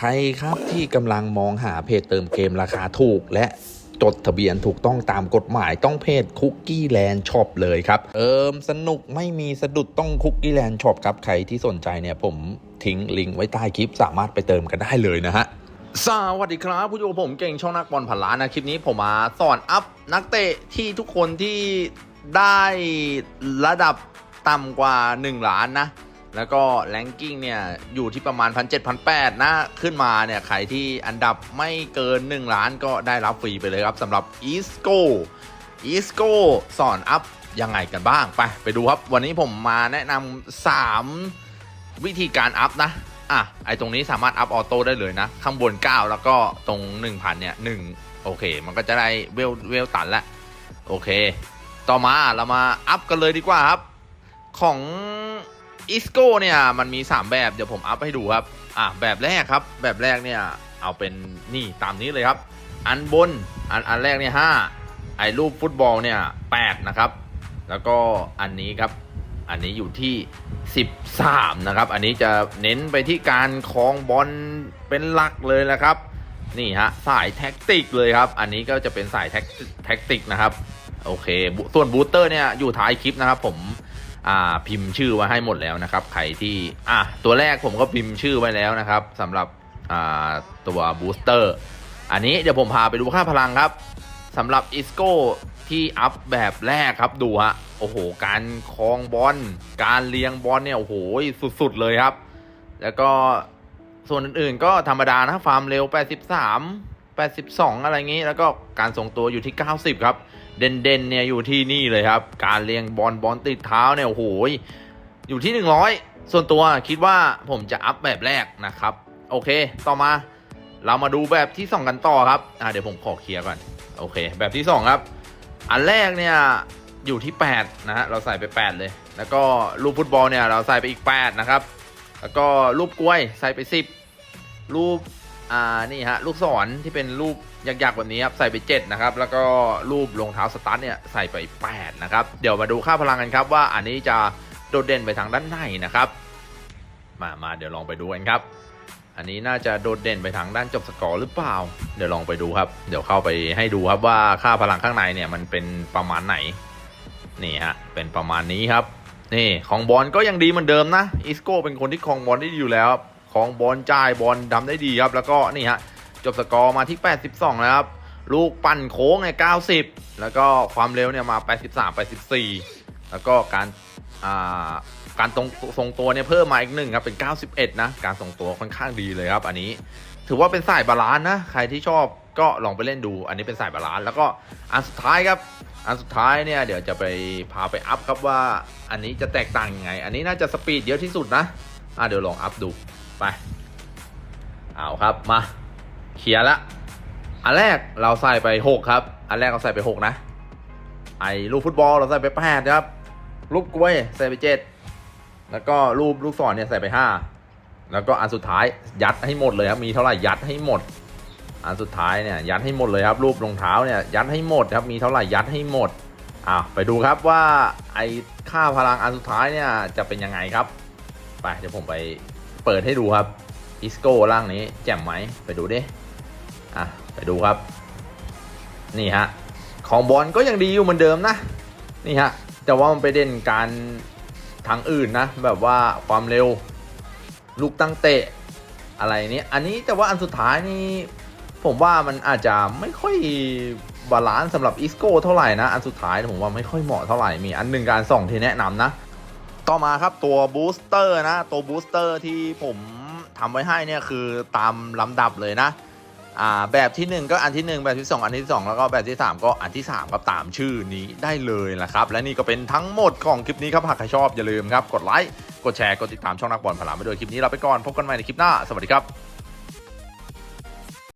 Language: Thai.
ใครครับที่กำลังมองหาเพจเติมเกมราคาถูกและจดทะเบียนถูกต้องตามกฎหมายต้องเพจคุกกี้แลนด์ช็อปเลยครับ เอิมสนุกไม่มีสะดุดต้องคุกกี้แลนด์ช็อปครับ ใครที่สนใจเนี่ยผมทิ้งลิงก์ไว้ใต้คลิปสามารถไปเติมกันได้เลยนะฮะสวัสดีครับ ผู้ชมผมเก่งช่องนักบอลผ่านล้านนะคลิปนี้ผมมาสอนอัพนักเตะที่ทุกคนที่ได้ระดับต่ำกว่า 1 ล้านนะ แล้วก็แรงกิ้งเนี่ยอยู่ที่ประมาณ 1 7 0 0 8นะ ขึ้นมาเนี่ยใครที่อันดับไม่เกิน 1 ล้านก็ได้รับฟรีไปเลยครับสำหรับ e s c o e s c o สอนอัพยังไงกันบ้าง ไป ไปดูครับ วันนี้ผมมาแนะนำ3 วิธีการอัพนะ อะ ไอตรงนี้สามารถอัพออโต้ได้เลยนะ ข้างบน 9 แล้วก็ตรง 1000 เนี่ย 1 โอเค มันก็จะได้เวลเวลตันแล้วโอเค ต่อมาเรามาอัพกันเลยดีกว่าครับ ของ อิสโก้เนี่ยมันมี 3 แบบเดี๋ยวผมอัพให้ดูครับอะแบบแรกครับ แบบแรกเนี่ยเอาเป็นนี่ตามนี้เลยครับ อันบนอันอันแรกเนี่ย5ไอรูปฟุตบอลเนี่ย8นะครับ แล้วก็อันนี้ครับอันนี้อยู่ที่ 13 นะครับ อันนี้จะเน้นไปที่การคลองบอลเป็นหลักเลยนะครับ นี่ฮะสายแท็กติกเลยครับ อันนี้ก็จะเป็นสายแท็กแท็กติกนะครับ โอเค ส่วนบูสเตอร์เนี่ยอยู่ท้ายคลิปนะครับผม พิมพ์ชื่อไว้ให้หมดแล้วนะครับใครที่อะตัวแรกผมก็พิมพ์ชื่อไว้แล้วนะครับสำหรับตัวบูสเตอร์อันนี้เดี๋ยวผมพาไปดูค่าพลังครับสำหรับอิสโก้ที่อัพแบบแรกครับดูฮะโอ้โห การคลองบอลการเลี้ยงบอลเนี่ยโอ้โหสุดๆเลยครับ แล้วก็ส่วนอื่นๆก็ธรรมดานะฟาร์มเร็ว 83 82 อะไรงี้ แล้วก็การส่งตัวอยู่ที่ 90 ครับ เด่นๆเนี่ยอยู่ที่นี่เลยครับ การเลี้ยงบอลบอลติดเท้าเนี่ยโอ้โหอยู่ที่ 100 ส่วนตัวคิดว่าผมจะอัพแบบแรกนะครับ โอเค ต่อมาเรามาดูแบบที่ 2 กันต่อครับอ่าเดี๋ยวผมขอเคลียร์ก่อน โอเค แบบที่ 2 ครับ อันแรกเนี่ยอยู่ที่ 8 นะฮะ เราใส่ไป 8 เลย แล้วก็รูปฟุตบอลเนี่ยเราใส่ไปอีก 8 นะครับ แล้วก็รูปกล้วยใส่ไป 10 รูป อ่านี่ฮะลูกศรที่เป็นรูปยักษ์ๆแบบนี้ครับใส่ไป 7 นะครับ แล้วก็รูปรองเท้าสตาร์ทเนี่ยใส่ไป 8 นะครับ เดี๋ยวมาดูค่าพลังกันครับว่าอันนี้จะโดดเด่นไปทางด้านไหนนะครับ มามาเดี๋ยวลองไปดูกันครับ อันนี้น่าจะโดดเด่นไปทางด้านจบสกอร์หรือเปล่า เดี๋ยวลองไปดูครับ เดี๋ยวเข้าไปให้ดูครับว่าค่าพลังข้างในเนี่ยมันเป็นประมาณไหนนี่ฮะเป็นประมาณนี้ครับนี่ของบอลก็ยังดีเหมือนเดิมนะอิสโก้เป็นคนที่ครองบอลได้ดีอยู่แล้ว ของบอลจ่ายบอลทำได้ดีครับ แล้วก็นี่ฮะจบสกอร์มาที่ 82แล้วครับ ลูกปั่นโค้งเนี่ย90 แล้วก็ความเร็วเนี่ยมา 83 84 แล้วก็การอ่าการตรงทรงตัวเนี่ยเพิ่มมาอีกหนึ่งครับเป็น 91 นะ การทรงตัวค่อนข้างดีเลยครับ อันนี้ถือว่าเป็นสายบาลานนะ ใครที่ชอบก็ลองไปเล่นดู อันนี้เป็นสายบาลานแล้วก็อันสุดท้ายครับ อันสุดท้ายเนี่ยเดี๋ยวจะไปพาไปอัพครับว่าอันนี้จะแตกต่างยังไง อันนี้น่าจะสปีดเยอะที่สุดนะอะเดี๋ยวลองอัพดู ไป เอาครับมาเคลียร์ละ อันแรกเราใส่ไป 6 ครับ อันแรกเราใส่ไป 6 นะ ไอ้ลูกฟุตบอลเราใส่ไป8ครับ ลูกกล้วยใส่ไป 7 แล้วก็รูปลูกศรเนี่ยใส่ไป 5 แล้วก็อันสุดท้ายยัดให้หมดเลยครับ มีเท่าไหร่ยัดให้หมด อันสุดท้ายเนี่ยยัดให้หมดเลยครับ รูปรองเท้าเนี่ยยัดให้หมดครับ มีเท่าไหร่ยัดให้หมดอ่าไปดูครับว่าไอ้ค่าพลังอันสุดท้ายเนี่ยจะเป็นยังไงครับ ไปเดี๋ยวผมไป เปิดให้ดูครับอิสโก้ร่างนี้แจ่มไหมไปดูดิอะไปดูครับ นี่ฮะของบอลก็ยังดีอยู่เหมือนเดิมนะนี่ฮะแต่ว่ามันไปเด่นการทางอื่นนะแบบว่าความเร็วลูกตั้งเตะอะไรนี้อันนี้แต่ว่าอันสุดท้ายนี่ผมว่ามันอาจจะไม่ค่อยบาลานซ์สำหรับอิสโก้เท่าไหร่นะ อันสุดท้ายผมว่าไม่ค่อยเหมาะเท่าไหร่มีอันหนึ่งการส่องที่แนะนำนะ ต่อมาครับตัวบูสเตอร์นะ ตัวบูสเตอร์ที่ผมทำไว้ให้เนี่ยคือตามลำดับเลยนะอ่าแบบที่ 1 ก็อันที่ 1 แบบที่ 2 อันที่ 2 แล้วก็แบบที่ 3 ก็อันที่3ก็ตามชื่อนี้ได้เลยนะครับ และนี่ก็เป็นทั้งหมดของคลิปนี้ครับหากใครชอบอย่าลืมครับ กดไลค์กดแชร์กดติดตามช่องนักบอลพลาไปด้วยคลิปนี้เราไปก่อนพบกันใหม่ในคลิปหน้าสวัสดีครับ